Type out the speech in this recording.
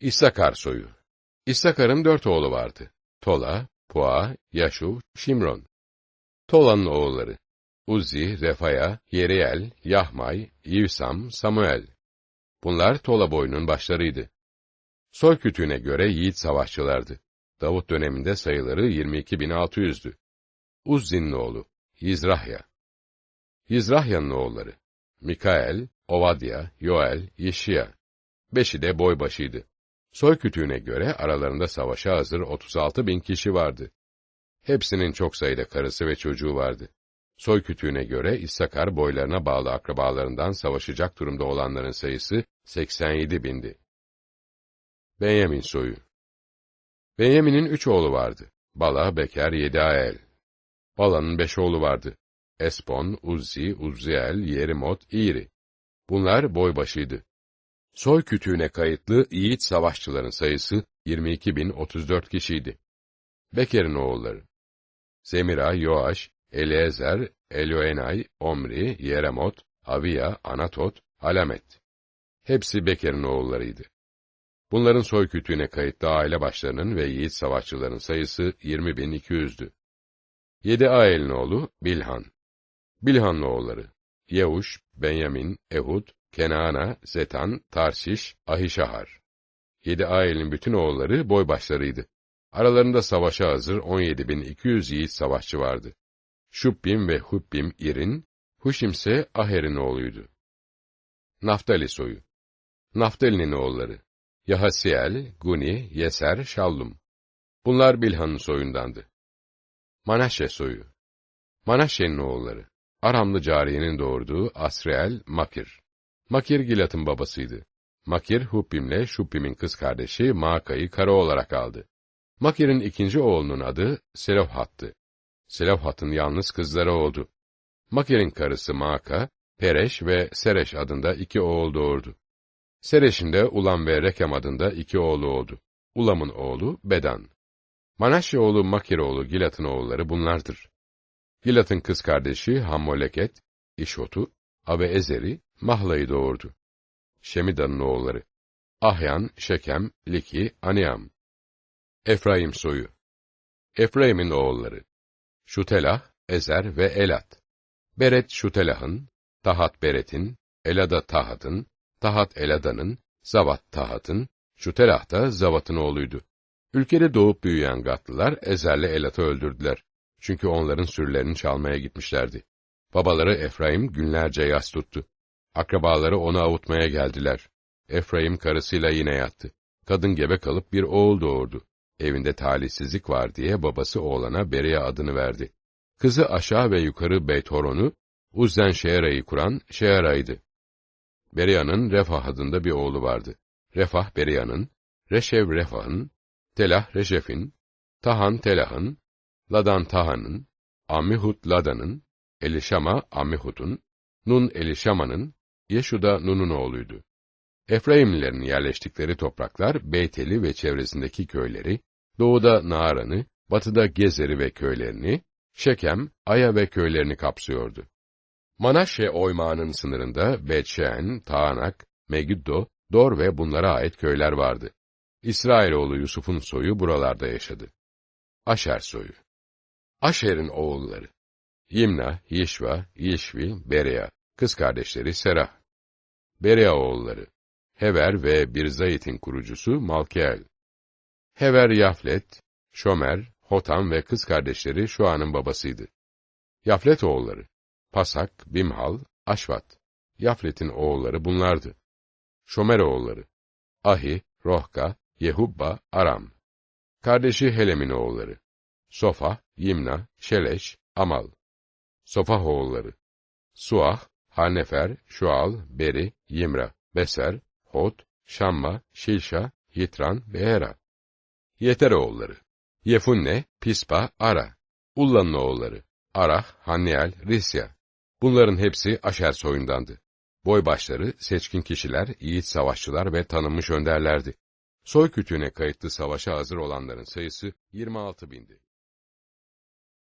İssakar soyu. İssakar'ın dört oğlu vardı. Tola, Pua, Yaşuv, Şimron. Tola'nın oğulları. Uzzi, Refaya, Yeriel, Yahmay, Yivsam, Samuel. Bunlar Tola boyunun başlarıydı. Soy kütüğüne göre yiğit savaşçılardı. Davut döneminde sayıları 22.600'dü. Uzzi'nin oğlu, Yizrahya. Yizrahya'nın oğulları, Mikael, Ovadya, Yoel, Yeşiya. Beşi de boybaşıydı. Soy kütüğüne göre aralarında savaşa hazır 36 bin kişi vardı. Hepsinin çok sayıda karısı ve çocuğu vardı. Soy göre İssakar boylarına bağlı akrabalarından savaşacak durumda olanların sayısı 87 bindi. Benyamin soyu Benyamin'in üç oğlu vardı. Bala, Beker, Yediael. Bala'nın beş oğlu vardı. Espon, Uzzi, Uzziel, Yerimot, İri. Bunlar boybaşıydı. Soy kütüğüne kayıtlı yiğit savaşçıların sayısı 22.034 kişiydi. Beker'in oğulları. Semira, Yoaş, Eliezer, Elioenay, Omri, Yeremot, Aviya, Anatot, Alamet. Hepsi Beker'in oğullarıydı. Bunların soy kütüğüne kayıtlı aile başlarının ve yiğit savaşçıların sayısı 20.200'dü. Yedi Ael'in oğlu Bilhan. Bilhan'ın oğulları. Yehuş, Benyamin, Ehud, Kenaana, Zetan, Tarşiş, Ahişahar. Yedi Ael'in bütün oğulları boybaşlarıydı. Aralarında savaşa hazır 17.200 yiğit savaşçı vardı. Şubbim ve Hubbim İrin, Huşim ise Aher'in oğluydu. Naftali soyu. Naftali'nin oğulları. Yahasiel, Guni, Yeser, Şallum. Bunlar Bilhan'ın soyundandı. Manaşe soyu. Manaşe'nin oğulları. Aramlı cariyenin doğurduğu Asriel, Makir. Makir Gilat'ın babasıydı. Makir, Hubbim'le Şubbim'in kız kardeşi Maaka'yı karı olarak aldı. Makir'in ikinci oğlunun adı Selofhat'tı. Selofhat'ın yalnız kızları oldu. Makir'in karısı Maaka, Pereş ve Sereş adında iki oğul doğurdu. Sereş'in de Ulam ve Rekem adında iki oğlu oldu. Ulam'ın oğlu Bedan. Manaşya oğlu Makir oğlu Gilat'ın oğulları bunlardır. Gilat'ın kız kardeşi Hammoleket, İşot'u, Ezeri, Mahla'yı doğurdu. Şemida'nın oğulları. Ahyan, Şekem, Liki, Aniam. Efraim soyu. Efraim'in oğulları. Şutelah, Ezer ve Elat. Beret Şutelah'ın, Tahat Beret'in, Elada Tahat'ın, Tahat Elada'nın, Zavat Tahat'ın, Şutelah da Zavat'ın oğluydu. Ülkede doğup büyüyen Gatlılar Ezer'le Elat'ı öldürdüler. Çünkü onların sürülerini çalmaya gitmişlerdi. Babaları Efraim günlerce yas tuttu. Akrabaları onu avutmaya geldiler. Efraim karısıyla yine yattı. Kadın gebe kalıp bir oğul doğurdu. Evinde talihsizlik var diye babası oğlana Bereya adını verdi. Kızı aşağı ve yukarı Beytoron'u, Uzzen Şeera'yı kuran Şeera'ydı. Bereya'nın Refah adında bir oğlu vardı. Refah Bereya'nın, Reşev Refah'ın, Telah Reşef'in, Tahan Telah'ın, Ladan Tahan'ın, Ammihut Ladan'ın, Elişama Ammihut'un, Nun Elişama'nın, Yeşuda Nun'un oğluydu. Efraimlilerin yerleştikleri topraklar Beyteli ve çevresindeki köyleri, doğuda Naaran'ı, batıda Gezer'i ve köylerini, Şekem, Aya ve köylerini kapsıyordu. Manaşe oymağının sınırında Betşen, Taanak, Megiddo, Dor ve bunlara ait köyler vardı. İsrailoğlu Yusuf'un soyu buralarda yaşadı. Aşer soyu. Aşer'in oğulları. Yimna, Yişva, Yişvi, Berea, kız kardeşleri Serah. Berea oğulları. Hever ve Birzayit'in kurucusu Malkiel. Hever Yaflet, Şomer, Hotam ve kız kardeşleri Şua'nın babasıydı. Yaflet oğulları. Pasak, Bimhal, Aşvat. Yaflet'in oğulları bunlardı. Şomer oğulları. Ahi, Rohka, Yehubba, Aram. Kardeşi Helem'in oğulları. Sofa, Yimna, Şeleş, Amal. Sofah oğulları. Suah, Hanefer, Şual, Beri, Yimra, Beser, Hot, Şamma, Şilşa, Yitran ve Hera. Yeter oğulları. Yefunne, Pispa, Ara. Ullan'ın oğulları. Arah, Hanniel, Risya. Bunların hepsi Aşer soyundandı. Boybaşları, seçkin kişiler, yiğit savaşçılar ve tanınmış önderlerdi. Soy kütüğüne kayıtlı savaşa hazır olanların sayısı 26 bindi.